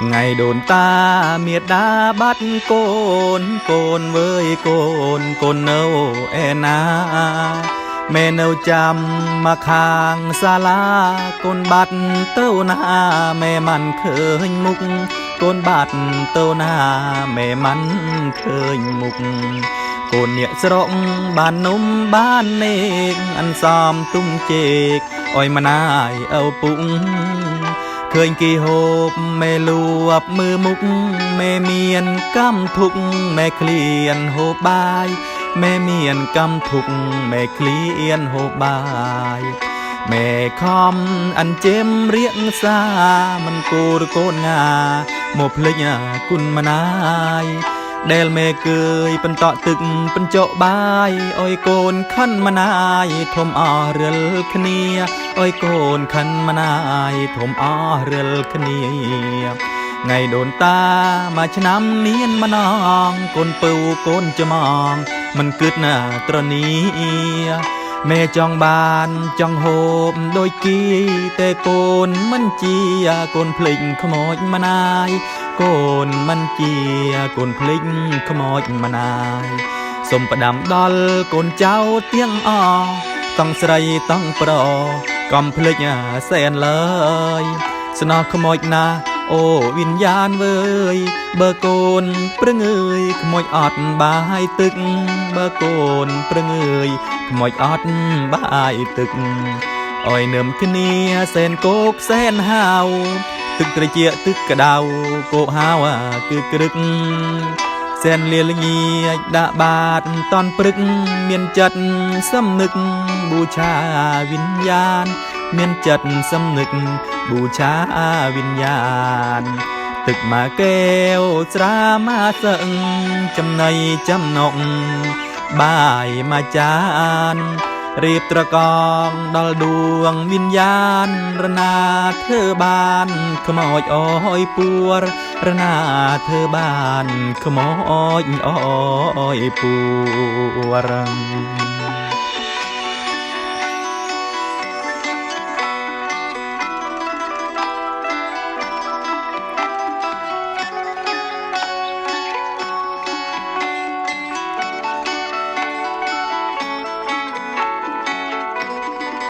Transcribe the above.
ថ្ងៃដូនតាមេដាបាត់កូនកូនវើយកូនកូននៅឯណាមែនៅចាំមកខាងសាលាកូនបាត់ទៅណាមែមិនឃើញមុខកូនបាត់ទៅណាមែមិនឃើញមុខកូនអ្នកស្រុកបាននំបាននេកអន្សំទុំជេកអុយមណាយឪពុក ឃើញគេហូបមេលួបមើមុខមេមានកម្មធុកមេឃ្លៀនហូបបាយមេមានកម្មធុកមេឃ្លៀនហូបបាយមេខំអញ្ចេមរៀកសាមិនគូរកូនងាមកភ្លេចគុណមណាយដែលមេកើយបន្តទឹកបញ្ចុបាយអុយកូនខិនមណាយធំអស់រិលគ្នា អើយកូនខិនមណាយធំអស់រិលគ្នាថ្ងៃដូនតាមួយឆ្នាំនានម្ដងកូនពៅកូនច្មងមិនគិតណាត្រនីមេចង់បានចង់ហូបដូចគីតែកូនមិនជាកូនភ្លេចខ្មោចម្នាយកូនមិនជាកូនភ្លេចខ្មោចម្នាយសូមផ្ដាំដល់កូនចៅទាំងអតង់ស្រីតង់ប្រ កំភ្លេចសែនលើយស្នោះខ្មោចណាអូវិញ្ញាណវើយបើកូនប្រងើយខ្មោចអត់បាយទឹកបើកូនប្រងើយខ្មោចអត់បាយទឹកអយនឹមគ្នាសែនគោកសែនហាវទឹកត្រជាទឹកក្តៅគោកហាវគឺក្រឹក សែនលាលងាចដាក់បាតតនព្រឹកមានចិត្តសំនឹកបូឆាវិញ្ញាណមានចិត្តសំនឹកបូឆាវិញ្ញាណទឹកមកកែវស្រាមកសឹងចំណៃចំណុកបាយមកចាន រៀបត្រកងដល់ដួងវិញ្ញាណរណាធ្វើបានខ្មោចអើយពួររណាធ្វើបានខ្មោចអើយពួរ